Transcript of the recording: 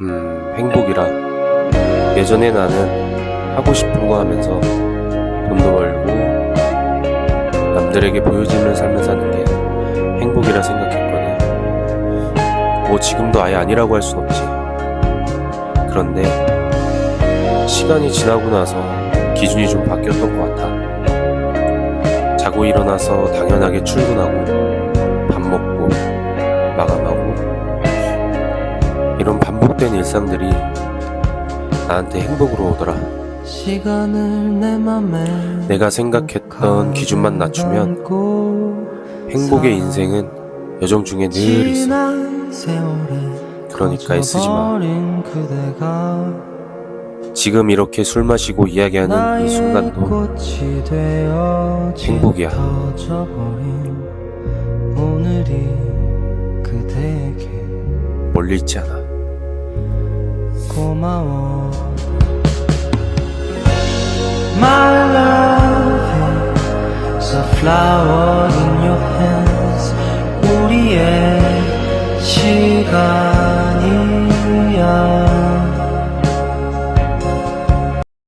음, 행복이라. 예전에 나는 하고 싶은 거 하면서 돈도 벌고 남들에게 보여지는 삶을 사는 게 행복이라 생각했거든. 뭐 지금도 아예 아니라고 할 순 없지. 그런데 시간이 지나고 나서 기준이 좀 바뀌었던 것 같아. 자고 일어나서 당연하게 출근하고 밥 먹고 마감하고 이런 반복된 일상들이 나한테 행복으로 오더라. 내 내가 생각했던 기준만 낮추면 행복의 인생은 여정 중에 늘 있어. 그러니까 애쓰지 마. 지금 이렇게 술 마시고 이야기하는 이 순간도 행복이야. 멀리 있지 않아. 고마워 My love is a flower in your hands 우리의 시간